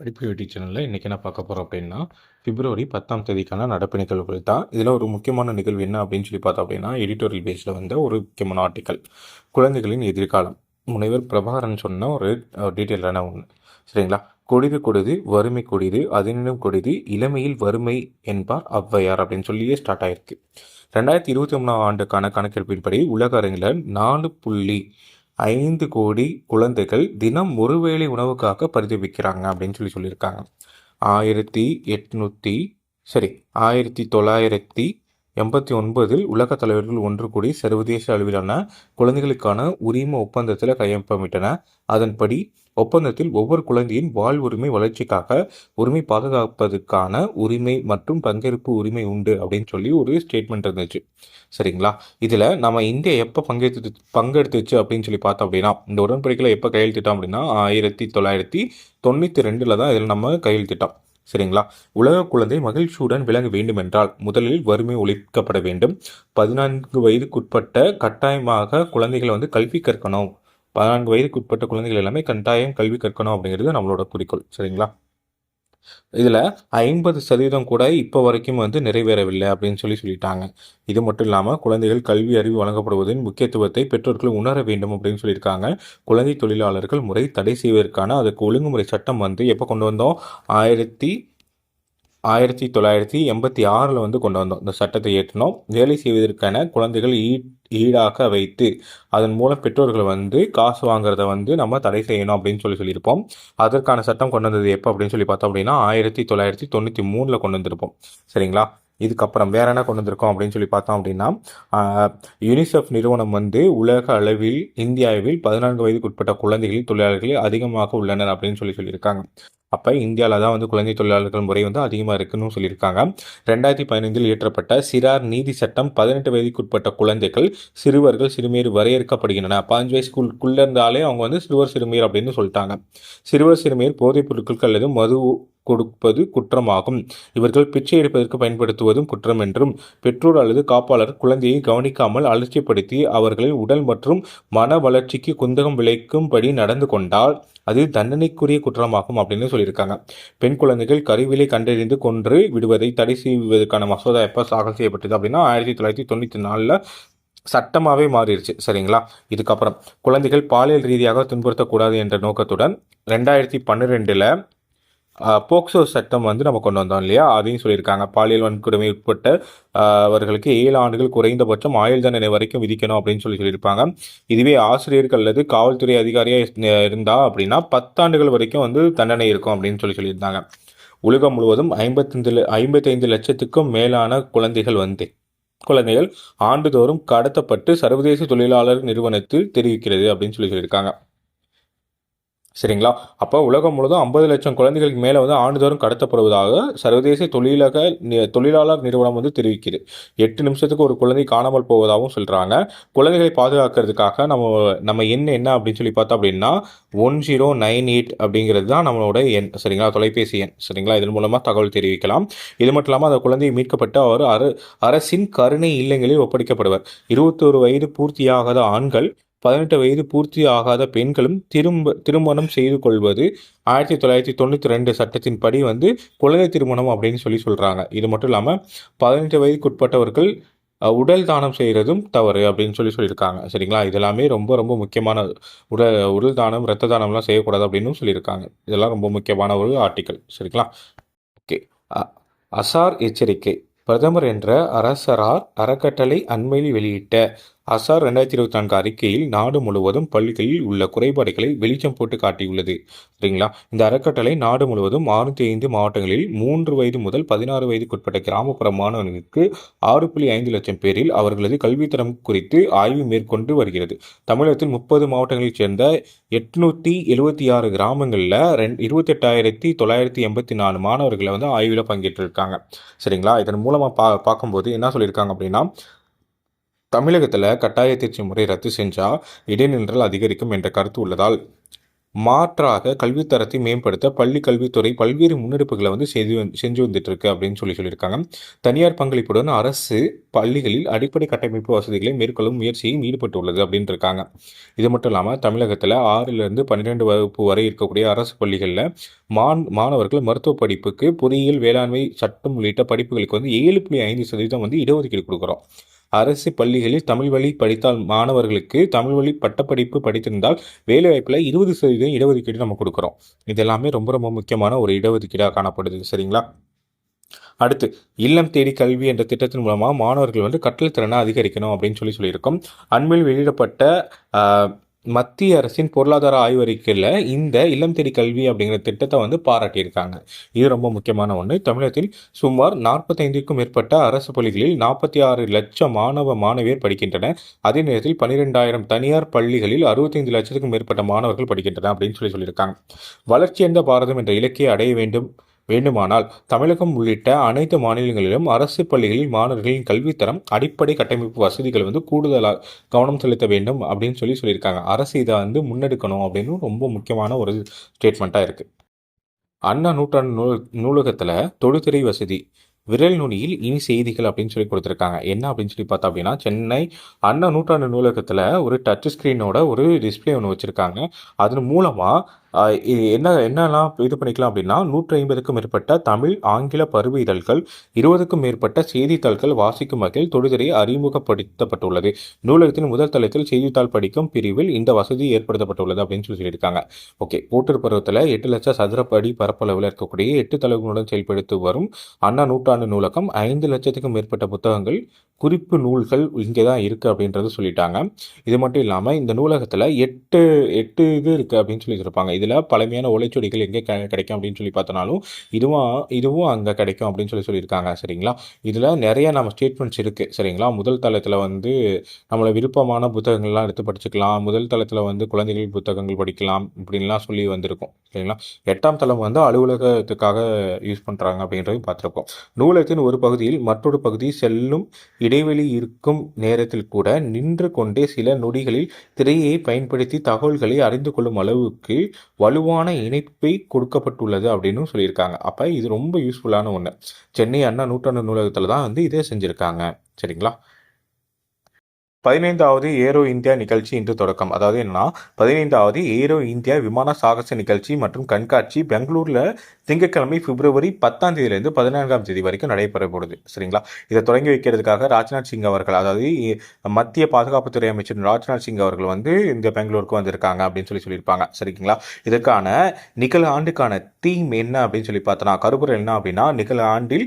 படிப்பு யூடியூப் சேனலில் இன்றைக்கி என்ன பார்க்க போகிறோம் அப்படின்னா பிப்ரவரி பத்தாம் தேதிக்கான நடப்பு நிகழ்வுகள் தான். இதில் ஒரு முக்கியமான நிகழ்வு என்ன அப்படின்னு சொல்லி பார்த்தோம் அப்படின்னா எடிட்டோரியல் பேஸில் வந்த ஒரு முக்கியமான ஆர்டிக்கல் குழந்தைகளின் எதிர்காலம். முனைவர் பிரபாகரன் சொன்ன ஒரு டீட்டெயிலான ஒன்று சரிங்களா? கொடிது கொடிது வறுமை கொடிது அதனினும் கொடிது இளமையில் வறுமை என்பார் ஔவையார் அப்படின்னு சொல்லியே ஸ்டார்ட் ஆயிருக்கு. ரெண்டாயிரத்தி இருபத்தி மூணாம் ஆண்டுக்கான கணக்கெடுப்பின்படி உலக அரங்கில் நாலு புள்ளி ஐந்து கோடி குழந்தைகள் தினம் ஒருவேளை உணவுக்காக பரிதவிக்கிறாங்க அப்படின்னு சொல்லி சொல்லியிருக்காங்க. ஆயிரத்தி எட்நூற்றி சரி ஆயிரத்தி தொள்ளாயிரத்தி எண்பத்தி ஒன்பதில் உலக தலைவர்கள் ஒன்று கூடி சர்வதேச அளவிலான குழந்தைகளுக்கான உரிமை ஒப்பந்தத்தில் கையொப்பமிட்டன. அதன்படி ஒப்பந்தத்தில் ஒவ்வொரு குழந்தையின் வாழ்வுரிமை வளர்ச்சிக்காக உரிமை பாதுகாப்பதற்கான உரிமை மற்றும் பங்கேற்பு உரிமை உண்டு அப்படின்னு சொல்லி ஒரு ஸ்டேட்மெண்ட் இருந்துச்சு. சரிங்களா? இதில் நம்ம இந்தியா எப்போ பங்கெடுத்து பங்கெடுத்துச்சு அப்படின்னு சொல்லி பார்த்தோம் அப்படின்னா இந்த உடன்படிக்கையில் எப்போ கையெழுத்திட்டோம் அப்படின்னா ஆயிரத்தி தொள்ளாயிரத்தி தொண்ணூற்றி ரெண்டில் தான் இதில் நம்ம கையெழுத்திட்டோம். சரிங்களா? உலக குழந்தை மகிழ்ச்சியுடன் விளங்க வேண்டுமென்றால் முதலில் வறுமை ஒழிக்கப்பட வேண்டும். பதினான்கு வயதுக்குட்பட்ட கட்டாயமாக குழந்தைகளை வந்து கல்வி கற்கணும். பதினான்கு வயதுக்குட்பட்ட குழந்தைகள் எல்லாமே கட்டாயம் கல்வி கற்கணும் அப்படிங்கிறது நம்மளோட குறிக்கோள். சரிங்களா? இதில் ஐம்பது சதவீதம் கூட இப்போ வரைக்கும் வந்து நிறைவேறவில்லை அப்படின்னு சொல்லி சொல்லிட்டாங்க. இது மட்டும் இல்லாமல் குழந்தைகள் கல்வி அறிவு வழங்கப்படுவதின் முக்கியத்துவத்தை பெற்றோர்கள் உணர வேண்டும் அப்படின்னு சொல்லியிருக்காங்க. குழந்தை தொழிலாளர்கள் முறை தடை செய்வதற்கான அதுக்கு ஒழுங்குமுறை சட்டம் வந்து எப்போ கொண்டு வந்தோம்? ஆயிரத்தி ஆயிரத்தி தொள்ளாயிரத்தி எண்பத்தி ஆறில் வந்து கொண்டு வந்தோம். இந்த சட்டத்தை ஏற்றினோம். வேலை செய்வதற்கான குழந்தைகள் ஈ ஈடாக வைத்து அதன் மூலம் பெற்றோர்கள் வந்து காசு வாங்குறத வந்து நம்ம தடை செய்யணும் அப்படின்னு சொல்லி சொல்லியிருப்போம். அதற்கான சட்டம் கொண்டு வந்தது எப்போ அப்படின்னு சொல்லி பார்த்தோம் அப்படின்னா ஆயிரத்தி தொள்ளாயிரத்தி தொண்ணூற்றி மூணில் கொண்டு வந்திருப்போம். சரிங்களா? இதுக்கப்புறம் வேற என்ன கொண்டு வந்திருக்கோம் அப்படின்னு சொல்லி பார்த்தோம் அப்படின்னா யூனிசெஃப் நிறுவனம் வந்து உலக அளவில் இந்தியாவில் பதினான்கு வயதுக்கு உட்பட்ட குழந்தைகளில் தொழிலாளர்கள் அதிகமாக உள்ளனர் அப்படின்னு சொல்லி சொல்லியிருக்காங்க. அப்போ இந்தியாவில் தான் வந்து குழந்தை தொழிலாளர்கள் முறை வந்து அதிகமாக இருக்குன்னு சொல்லியிருக்காங்க. ரெண்டாயிரத்தி பதினைந்தில் இயற்றப்பட்ட சிறார் நீதி சட்டம் பதினெட்டு வயதுக்குட்பட்ட குழந்தைகள் சிறுவர்கள் சிறுமியர் வரையறுக்கப்படுகின்றன. பதினஞ்சு வயசுக்குள்ளே இருந்தாலே அவங்க வந்து சிறுவர் சிறுமியர் அப்படின்னு சொல்லிட்டாங்க. சிறுவர் சிறுமியர் போதைப் பொருட்கள் அல்லது மது கொடுப்பது குற்றமாகும். இவர்கள் பிச்சை எடுப்பதற்கு பயன்படுத்துவதும் குற்றம் என்றும் பெற்றோர் அல்லது காப்பாளர் குழந்தையை கவனிக்காமல் அலட்சியப்படுத்தி அவர்களின் உடல் மற்றும் மன வளர்ச்சிக்கு குந்தகம் விளைக்கும்படி நடந்து கொண்டால் அது தண்டனைக்குரிய குற்றமாகும் அப்படின்னு சொல்லியிருக்காங்க. பெண் குழந்தைகள் கருவிலை கண்டறிந்து கொன்று விடுவதை தடை செய்வதற்கான மசோதா எப்போ தாக்கல் செய்யப்பட்டது அப்படின்னா ஆயிரத்தி தொள்ளாயிரத்தி தொண்ணூற்றி நாலில் சட்டமாகவே மாறிடுச்சு. சரிங்களா? இதுக்கப்புறம் குழந்தைகள் பாலியல் ரீதியாக துன்புறுத்தக்கூடாது என்ற நோக்கத்துடன் ரெண்டாயிரத்தி பன்னிரெண்டில் போக்சோ சட்டம் வந்து நம்ம கொண்டு வந்தோம் இல்லையா? அதையும் சொல்லியிருக்காங்க. பாலியல் வன்கொடுமை உட்பட்ட அவர்களுக்கு ஏழு ஆண்டுகள் குறைந்தபட்சம் ஆயுள் தண்டனை வரைக்கும் விதிக்கணும் அப்படின்னு சொல்லி சொல்லியிருப்பாங்க. இதுவே ஆசிரியர்கள் அல்லது காவல்துறை அதிகாரியாக இருந்தா அப்படின்னா பத்தாண்டுகள் வரைக்கும் வந்து தண்டனை இருக்கும் அப்படின்னு சொல்லி சொல்லியிருந்தாங்க. உலகம் முழுவதும் ஐம்பத்தஞ்சு ஐம்பத்தைந்து லட்சத்துக்கும் மேலான குழந்தைகள் வந்து குழந்தைகள் ஆண்டுதோறும் கடத்தப்பட்டு சர்வதேச தொழிலாளர் நிறுவனத்தில் தெரிவிக்கிறது அப்படின்னு சொல்லி சொல்லியிருக்காங்க. சரிங்களா? அப்போ உலகம் முழுவதும் ஐம்பது லட்சம் குழந்தைகளுக்கு மேலே வந்து ஆண்டுதோறும் கடத்தப்படுவதாக சர்வதேச தொழிலக தொழிலாளர் நிறுவனம் வந்து தெரிவிக்குது. எட்டு நிமிஷத்துக்கு ஒரு குழந்தை காணாமல் போவதாகவும் சொல்கிறாங்க குழந்தைகளை பாதுகாக்கிறதுக்காக நம்ம நம்ம எண் என்ன அப்படின்னு சொல்லி பார்த்தோம் அப்படின்னா ஒன் ஜீரோ நைன் எயிட் அப்படிங்கிறது தான் நம்மளோட எண். சரிங்களா? தொலைபேசி எண். சரிங்களா? இதன் மூலமாக தகவல் தெரிவிக்கலாம். இது மட்டும் இல்லாமல் அந்த குழந்தையை மீட்கப்பட்டு அவர் அரசின் கருணை இல்லங்களில் ஒப்படைக்கப்படுவர். இருபத்தோரு வயது பூர்த்தியாகாத ஆண்கள் பதினெட்டு வயது பூர்த்தி ஆகாத பெண்களும் திரும்ப திருமணம் செய்து கொள்வது ஆயிரத்தி தொள்ளாயிரத்தி தொண்ணூற்றி ரெண்டு சட்டத்தின்படி வந்து குழந்தை திருமணம் அப்படின்னு சொல்லி சொல்கிறாங்க இது மட்டும் இல்லாமல் பதினெட்டு வயதுக்குட்பட்டவர்கள் உடல் தானம் செய்கிறதும் தவறு அப்படின்னு சொல்லி சொல்லியிருக்காங்க. சரிங்களா? இதெல்லாமே ரொம்ப ரொம்ப முக்கியமான உடல் உடல் தானம் ரத்த தானம்லாம் செய்யக்கூடாது அப்படின்னு சொல்லியிருக்காங்க. இதெல்லாம் ரொம்ப முக்கியமான ஒரு ஆர்டிக்கல். சரிங்களா? ஓகே. அசார் எச்சரிக்கை. பிரதமர் என்ற அரசரார் அறக்கட்டளை அண்மையில் வெளியிட்ட அசார் ரெண்டாயிரத்தி இருபத்தி நான்கு அறிக்கையில் நாடு முழுவதும் பள்ளிகளில் உள்ள குறைபாடுகளை வெளிச்சம் போட்டு காட்டியுள்ளது. சரிங்களா? இந்த அறக்கட்டளை நாடு முழுவதும் அறுநூத்தி ஐந்து மாவட்டங்களில் மூன்று வயது முதல் பதினாறு வயதுக்குட்பட்ட கிராமப்புற மாணவர்களுக்கு ஆறு புள்ளி ஐந்து லட்சம் பேரில் அவர்களது கல்வித்தரம் குறித்து ஆய்வு மேற்கொண்டு வருகிறது. தமிழகத்தில் முப்பது மாவட்டங்களைச் சேர்ந்த எட்நூத்தி எழுபத்தி ஆறு கிராமங்களில் ரெண் இருபத்தெட்டாயிரத்தி தொள்ளாயிரத்தி எண்பத்தி நாலு மாணவர்களை வந்து ஆய்வில் பங்கேற்றிருக்காங்க. சரிங்களா? இதன் மூலமாக பா பார்க்கும்போது என்ன சொல்லியிருக்காங்க அப்படின்னா தமிழகத்தில் கட்டாய தேர்ச்சி முறை ரத்து செஞ்சால் இடைநின்றல் அதிகரிக்கும் என்ற கருத்து உள்ளதால் மாற்றாக கல்வித்தரத்தை மேம்படுத்த பள்ளி கல்வித்துறை பல்வேறு முன்னெடுப்புகளை வந்து செய்து செஞ்சு வந்துட்டு இருக்கு அப்படின்னு சொல்லி சொல்லியிருக்காங்க. தனியார் பங்களிப்புடன் அரசு பள்ளிகளில் அடிப்படை கட்டமைப்பு வசதிகளை மேற்கொள்ளும் முயற்சியும் ஈடுபட்டுள்ளது அப்படின்னு இருக்காங்க இது மட்டும் இல்லாமல் தமிழகத்தில் ஆறிலிருந்து பன்னிரெண்டு வகுப்பு வரை இருக்கக்கூடிய அரசு பள்ளிகளில் மாண் மாணவர்கள் மருத்துவ படிப்புக்கு பொறியியல் வேளாண்மை சட்டம் உள்ளிட்ட படிப்புகளுக்கு வந்து ஏழு புள்ளி ஐந்து சதவீதம் வந்து இடஒதுக்கீடு கொடுக்குறோம். அரசு பள்ளிகளில் தமிழ் வழி படித்தால் மாணவர்களுக்கு தமிழ் வழி பட்டப்படிப்பு படித்திருந்தால் வேலைவாய்ப்பில் இருபது சதவீதம் இடஒதுக்கீடு நம்ம கொடுக்குறோம். இது எல்லாமே ரொம்ப ரொம்ப முக்கியமான ஒரு இடஒதுக்கீடாக காணப்படுது சரிங்களா? அடுத்து இல்லம் தேடி கல்வி என்ற திட்டத்தின் மூலமாக மாணவர்கள் வந்து கற்றல் திறனை அதிகரிக்கணும் அப்படின்னு சொல்லி சொல்லியிருக்கோம். அண்மையில் வெளியிடப்பட்ட மத்திய அரசின் பொருளாதார ஆய்வறிக்கையில் இந்த இல்லம் தேடி கல்வி அப்படிங்கிற திட்டத்தை வந்து பாராட்டியிருக்காங்க. இது ரொம்ப முக்கியமான ஒன்று தமிழகத்தில் சுமார் நாற்பத்தைந்துக்கும் மேற்பட்ட அரசு பள்ளிகளில் நாற்பத்தி ஆறு லட்சம் மாணவ மாணவியர் படிக்கின்றனர். அதே நேரத்தில் பன்னிரெண்டாயிரம் தனியார் பள்ளிகளில் அறுபத்தைந்து லட்சத்துக்கும் மேற்பட்ட மாணவர்கள் படிக்கின்றனர் அப்படின்னு சொல்லி சொல்லியிருக்காங்க. வளர்ச்சியடைந்த பாரதம் என்ற இலக்கியை அடைய வேண்டும் வேண்டுமானால் தமிழகம் உள்ளிட்ட அனைத்து மாநிலங்களிலும் அரசு பள்ளிகளில் மாணவர்களின் கல்வித்தரம் அடிப்படை கட்டமைப்பு வசதிகள் வந்து கூடுதலாக கவனம் செலுத்த வேண்டும் அப்படின்னு சொல்லி சொல்லியிருக்காங்க. அரசு இதை வந்து முன்னெடுக்கணும் அப்படின்னு ரொம்ப முக்கியமான ஒரு ஸ்டேட்மெண்ட்டாக இருக்குது அண்ணா நூற்றாண்டு நூல் நூலகத்தில் தொழுத்துறை வசதி விரல் நுனியில் இனி செய்திகள் அப்படின்னு சொல்லி கொடுத்துருக்காங்க. என்ன அப்படின்னு சொல்லி பார்த்தா அப்படின்னா சென்னை அண்ணா நூற்றாண்டு நூலகத்தில் ஒரு டச் ஸ்க்ரீனோட ஒரு டிஸ்ப்ளே ஒன்று வச்சுருக்காங்க. அதன் மூலமாக இது என்ன என்னெல்லாம் இது பண்ணிக்கலாம் அப்படின்னா நூற்றி ஐம்பதுக்கும் மேற்பட்ட தமிழ் ஆங்கில பருவ இதழ்கள் இருபதுக்கும் மேற்பட்ட செய்தித்தாள்கள் வாசிக்கும் வகையில் தொடுதிரை அறிமுகப்படுத்தப்பட்டுள்ளது. நூலகத்தின் முதல் தளத்தில் செய்தித்தாள் படிக்கும் பிரிவில் இந்த வசதி ஏற்படுத்தப்பட்டுள்ளது அப்படின்னு சொல்லி சொல்லியிருக்காங்க. ஓகே போட்டர் பருவத்தில் எட்டு லட்சம் சதுரப்படி பரப்பளவில் இருக்கக்கூடிய எட்டு தலைவர்களுடன் செயல்படுத்தி வரும் அண்ணா நூற்றாண்டு நூலகம் ஐந்து லட்சத்துக்கும் மேற்பட்ட புத்தகங்கள் குறிப்பு நூல்கள் இங்கே தான் இருக்குது அப்படின்றத சொல்லிட்டாங்க. இது மட்டும் இல்லாமல் இந்த நூலகத்தில் எட்டு எட்டு இது இருக்குது அப்படின்னு சொல்லி சொல்லியிருப்பாங்க. இதில் பழமையான ஓலைச்சுவடிகள் எங்கே கிடைக்கும் அப்படின்னு சொல்லி பார்த்தனாலும் இதுவும் இதுவும் அங்கே கிடைக்கும் அப்படின்னு சொல்லி சொல்லியிருக்காங்க சரிங்களா? இதில் நிறைய நம்ம ஸ்டேட்மெண்ட்ஸ் இருக்குது சரிங்களா? முதல் தளத்தில் வந்து நம்மளை விருப்பமான புத்தகங்கள்லாம் எடுத்து படிச்சுக்கலாம். முதல் தளத்தில் வந்து குழந்தைகள் புத்தகங்கள் படிக்கலாம் இப்படின்லாம் சொல்லி வந்திருக்கும் சரிங்களா? எட்டாம் தளம் வந்து அலுவலகத்துக்காக யூஸ் பண்ணுறாங்க அப்படின்றதையும் பார்த்துருக்கோம். நூலகத்தின் ஒரு பகுதியில் மற்றொரு பகுதி செல்லும் இடைவெளி இருக்கும் நேரத்தில் கூட நின்று கொண்டே சில நொடிகளில் திரையை பயன்படுத்தி தகவல்களை அறிந்து கொள்ளும் அளவுக்கு வலுவான இணைப்பை கொடுக்கப்பட்டுள்ளது அப்படின்னு சொல்லியிருக்காங்க. அப்போ இது ரொம்ப யூஸ்ஃபுல்லான ஒன்று சென்னை அண்ணா நூற்றாண்டு நூலகத்தில் தான் வந்து இதை செஞ்சுருக்காங்க. சரிங்களா? பதினைந்தாவது ஏரோ இந்தியா நிகழ்ச்சி இன்று தொடக்கம். அதாவது என்னன்னா பதினைந்தாவது ஏரோ இந்தியா விமான சாகச நிகழ்ச்சி மற்றும் கண்காட்சி பெங்களூரில் திங்கட்கிழமை பிப்ரவரி பத்தாம் தேதியிலிருந்து பதினான்காம் தேதி வரைக்கும் நடைபெற போகுது. சரிங்களா? இதை தொடங்கி வைக்கிறதுக்காக ராஜ்நாத் சிங் அவர்கள் அதாவது மத்திய பாதுகாப்புத்துறை அமைச்சர் ராஜ்நாத் சிங் அவர்கள் வந்து இந்த பெங்களூருக்கு வந்திருக்காங்க அப்படின்னு சொல்லி சொல்லியிருப்பாங்க. சரிங்களா? இதற்கான நிகழ் ஆண்டுக்கான தீம் என்ன அப்படின்னு சொல்லி பார்த்தோன்னா கருப்பொருள் என்ன அப்படின்னா நிகழ் ஆண்டில்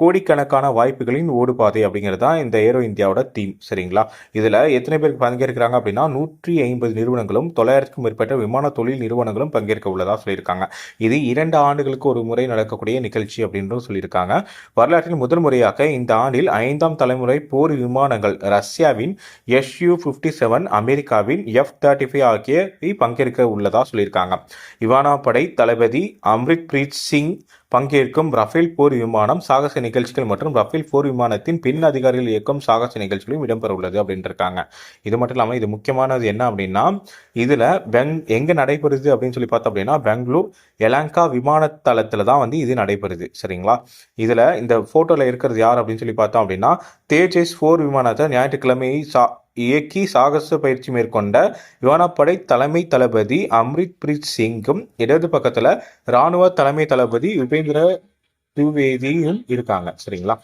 கோடிக்கணக்கான வாய்ப்புகளின் ஓடுபாதை அப்படிங்கிறது தான் இந்த ஏரோ இந்தியாவோட தீம் சரிங்களா? இதில் எத்தனை பேருக்கு பங்கேற்கிறாங்க அப்படின்னா நூற்றி ஐம்பது நிறுவனங்களும் தொள்ளாயிரத்துக்கும் மேற்பட்ட விமான தொழில் நிறுவனங்களும் பங்கேற்க உள்ளதா சொல்லியிருக்காங்க. இது இரண்டு ஆண்டுகளுக்கு ஒரு முறை நடக்கக்கூடிய நிகழ்ச்சி அப்படின்றும் சொல்லியிருக்காங்க. வரலாற்றில் முதல் முறையாக இந்த ஆண்டில் ஐந்தாம் தலைமுறை போர் விமானங்கள் ரஷ்யாவின் எஸ்யூ ஃபிஃப்டி செவன் அமெரிக்காவின் எஃப் தேர்ட்டி ஃபைவ் ஆகியவை பங்கேற்க உள்ளதா சொல்லியிருக்காங்க. விமானப்படை தளபதி அம்ரித் பிரீத் சிங் பங்கேற்கும் ரஃபேல் போர் விமானம் சாகச நிகழ்ச்சிகள் மற்றும் ரஃபேல் போர் விமானத்தின் பெண் அதிகாரிகள் இயக்கும் சாகச நிகழ்ச்சிகளும் இடம்பெற உள்ளது அப்படின்னு இருக்காங்க. இது மட்டும் இல்லாமல் இது முக்கியமானது என்ன அப்படின்னா இதில் பெங் எங்கே நடைபெறுது அப்படின்னு சொல்லி பார்த்தோம் அப்படின்னா பெங்களூர் எலாங்கா விமான தளத்தில் தான் வந்து இது நடைபெறுது. சரிங்களா? இதில் இந்த ஃபோட்டோவில் இருக்கிறது யார் அப்படின்னு சொல்லி பார்த்தோம் அப்படின்னா தேஜஸ் ஃபோர் விமானத்தை ஞாயிற்றுக்கிழமை சா இயக்கி சாகச பயிற்சி மேற்கொண்ட விமானப்படை தலைமை தளபதி அம்ரித் பிரீத் சிங்கும் இடது பக்கத்தில் ராணுவ தலைமை தளபதி உபேந்திர திவேதியும் இருக்காங்க. சரிங்களா?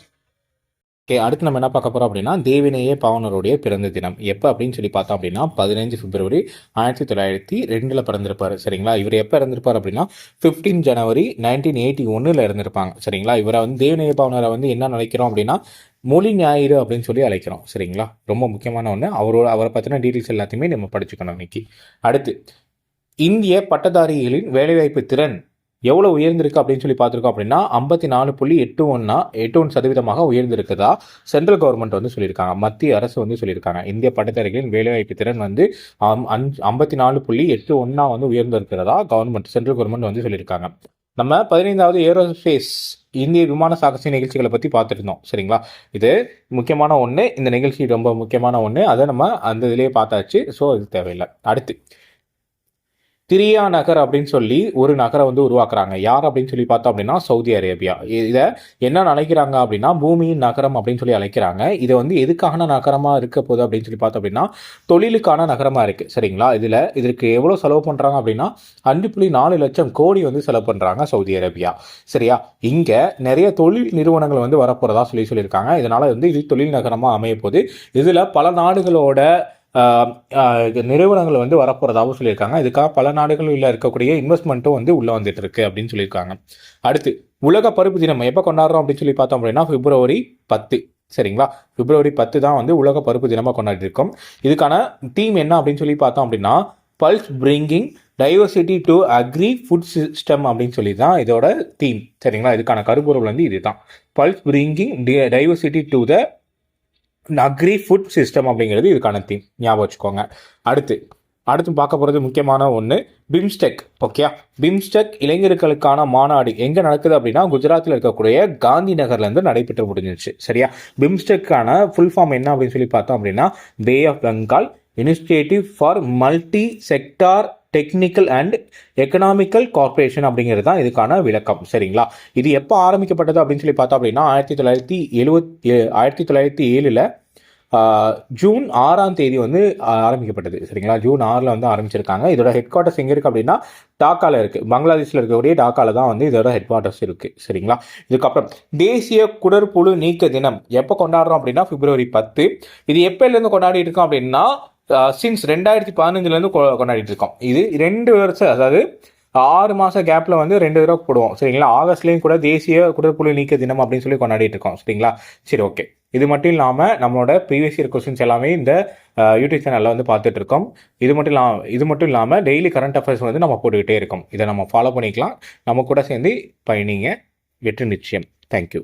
ஓகே அடுத்து நம்ம என்ன பார்க்க போகிறோம் அப்படின்னா தேவிநேய பாவனருடைய பிறந்த தினம். எப்போ அப்படின்னு சொல்லி பார்த்தோம் அப்படின்னா பதினஞ்சு பிப்ரவரி ஆயிரத்தி தொள்ளாயிரத்தி ரெண்டில் பிறந்திருப்பார். சரிங்களா? இவர் எப்போ இறந்திருப்பார் அப்படின்னா ஃபிஃப்டீன் ஜனவரி நைன்டீன் எயிட்டி ஒன்றில் இறந்திருப்பாங்க. சரிங்களா? இவரை வந்து தேவிநேய பாவனரை வந்து என்ன நினைக்கிறோம் அப்படின்னா மொழி ஞாயிறு அப்படின்னு சொல்லி அழைக்கிறோம். சரிங்களா? ரொம்ப முக்கியமான ஒன்று அவரோட அவரை பற்றின டீட்டெயில்ஸ் எல்லாத்தையுமே நம்ம படிச்சுக்கணும் இன்னைக்கு. அடுத்து இந்திய பட்டதாரிகளின் வேலைவாய்ப்பு திறன் எவ்வளோ உயர்ந்திருக்கு அப்படின்னு சொல்லி பார்த்துருக்கோம் அப்படின்னா ஐம்பத்தி நாலு புள்ளி எட்டு ஒன்றா எட்டு ஒன்று சதவீதமாக உயர்ந்திருக்குதா சென்ட்ரல் கவர்மெண்ட் வந்து சொல்லியிருக்காங்க. மத்திய அரசு வந்து சொல்லியிருக்காங்க. இந்திய பட்டதாரிகளின் வேலைவாய்ப்பு திறன் வந்து அம்- அஞ்சு ஐம்பத்தி நாலு புள்ளி எட்டு ஒன்றா வந்து உயர்ந்திருக்கிறதா கவர்மெண்ட் சென்ட்ரல் கவர்மெண்ட் வந்து சொல்லியிருக்காங்க. நம்ம பதினைந்தாவது ஏரோஸ்பேஸ் இந்திய விமான சாகச நிகழ்ச்சிகளை பற்றி பார்த்துருந்தோம். சரிங்களா? இது முக்கியமான ஒன்று இந்த நிகழ்ச்சி ரொம்ப முக்கியமான ஒன்று அதை நம்ம அந்த இதுலேயே பார்த்தாச்சு. ஸோ இது தேவையில்லை. அடுத்து. திரியா நகர் அப்படின்னு சொல்லி ஒரு நகரை வந்து உருவாக்குறாங்க. யார் அப்படின்னு சொல்லி பார்த்தோம் அப்படின்னா சவுதி அரேபியா. இதை என்ன அழைக்கிறாங்க அப்படின்னா பூமியின் நகரம் அப்படின்னு சொல்லி அழைக்கிறாங்க. இதை வந்து எதுக்கான நகரமாக இருக்க போகுது அப்படின்னு சொல்லி பார்த்தோம் அப்படின்னா தொழிலுக்கான நகரமாக இருக்குது சரிங்களா? இதில் இதற்கு எவ்வளோ செலவு பண்ணுறாங்க அப்படின்னா அஞ்சு புள்ளி நாலு லட்சம் கோடி வந்து செலவு பண்ணுறாங்க சவுதி அரேபியா. சரியா? இங்கே நிறைய தொழில் நிறுவனங்கள் வந்து வரப்போகிறதா சொல்லி சொல்லியிருக்காங்க. இதனால் வந்து இது தொழில் நகரமாக அமைய போகுது. இதில் பல நாடுகளோட நிறுவனங்கள் வந்து வரப்போகிறதாகவும் சொல்லியிருக்காங்க. இதுக்காக பல நாடுகளில் இருக்கக்கூடிய இன்வெஸ்ட்மெண்ட்டும் வந்து உள்ளே வந்துட்டு இருக்கு அப்படின்னு சொல்லியிருக்காங்க. அடுத்து உலக பருப்பு தினம் எப்போ கொண்டாடுறோம் அப்படின்னு சொல்லி பார்த்தோம் அப்படின்னா பிப்ரவரி பத்து. சரிங்களா? பிப்ரவரி பத்து தான் வந்து உலக பருப்பு தினமாக கொண்டாடி இருக்கோம். இதுக்கான தீம் என்ன அப்படின்னு சொல்லி பார்த்தோம் அப்படின்னா pulse bringing diversity to agri food system அப்படின்னு சொல்லி தான் இதோட தீம் சரிங்களா? இதுக்கான கருப்பொருள் வந்து இதுதான். Pulse bringing diversity to the agri food system அப்படிங்கிறது இதுக்கான தீம் ஞாபகம் வச்சுக்கோங்க. அடுத்து அடுத்து பார்க்க போகிறது முக்கியமான ஒன்று பிம்ஸ்டெக் ஓகே பிம்ஸ்டெக் இளைஞர்களுக்கான மாநாடு எங்கே நடக்குது அப்படின்னா குஜராத்தில் இருக்கக்கூடிய காந்தி நகர்லேருந்து நடைபெற்று முடிஞ்சிச்சு சரியா? பிம்ஸ்டெக்கான ஃபுல் ஃபார்ம் என்ன அப்படின்னு சொல்லி பார்த்தோம் அப்படின்னா bay of Bengal initiative for multi sector technical and economical corporation அப்படிங்கிறது தான் இதுக்கான விளக்கம். சரிங்களா? இது எப்போ ஆரம்பிக்கப்பட்டது அப்படின்னு சொல்லி பார்த்தோம் அப்படின்னா ஆயிரத்தி தொள்ளாயிரத்தி எழுவத்தி ஆயிரத்தி தொள்ளாயிரத்தி ஏழில் ஜூன் ஆறாம் தேதி வந்து ஆரம்பிக்கப்பட்டது. சரிங்களா? ஜூன் ஆறில் வந்து ஆரம்பிச்சிருக்காங்க. இதோட ஹெட் குவார்ட்டர்ஸ் எங்கே இருக்குது அப்படின்னா டாக்காவில் இருக்குது பங்களாதேஷில் இருக்கக்கூடிய டாக்காவில் தான் வந்து இதோட ஹெட் குவார்ட்டர்ஸ் இருக்குது சரிங்களா? இதுக்கப்புறம் தேசிய குடற்புழு நீக்க தினம் எப்போ கொண்டாடுறோம் அப்படின்னா பிப்ரவரி பத்து. இது எப்போலேருந்து கொண்டாடிட்டு இருக்கோம் அப்படின்னா சின்ஸ் ரெண்டாயிரத்தி பதினஞ்சுலேருந்து கொண்டாடிட்டு இருக்கோம் இது ரெண்டு வருஷம் அதாவது ஆறு மாத கேப்பில் வந்து ரெண்டு தடவை போடுவோம். சரிங்களா? ஆகஸ்ட்லேயும் கூட தேசிய குடற்புலி நீக்க தினம் அப்படின்னு சொல்லி கொண்டாடிட்டு இருக்கோம் சரிங்களா? சரி ஓகே இது மட்டும் இல்லாமல் நம்மளோட ப்ரீவியஸ் இயர் கொஸ்டின்ஸ் எல்லாமே இந்த யூடியூப் சேனலில் வந்து பார்த்துட்டு இருக்கோம் இது மட்டும் இல்லாமல் இது மட்டும் இல்லாமல் டெய்லி கரண்ட் அஃபேர்ஸ் வந்து நம்ம போட்டுக்கிட்டே இருக்கோம். இதை நம்ம ஃபாலோ பண்ணிக்கலாம். நம்ம கூட சேர்ந்து பயணிங்க. வெற்றி நிச்சயம். தேங்க்யூ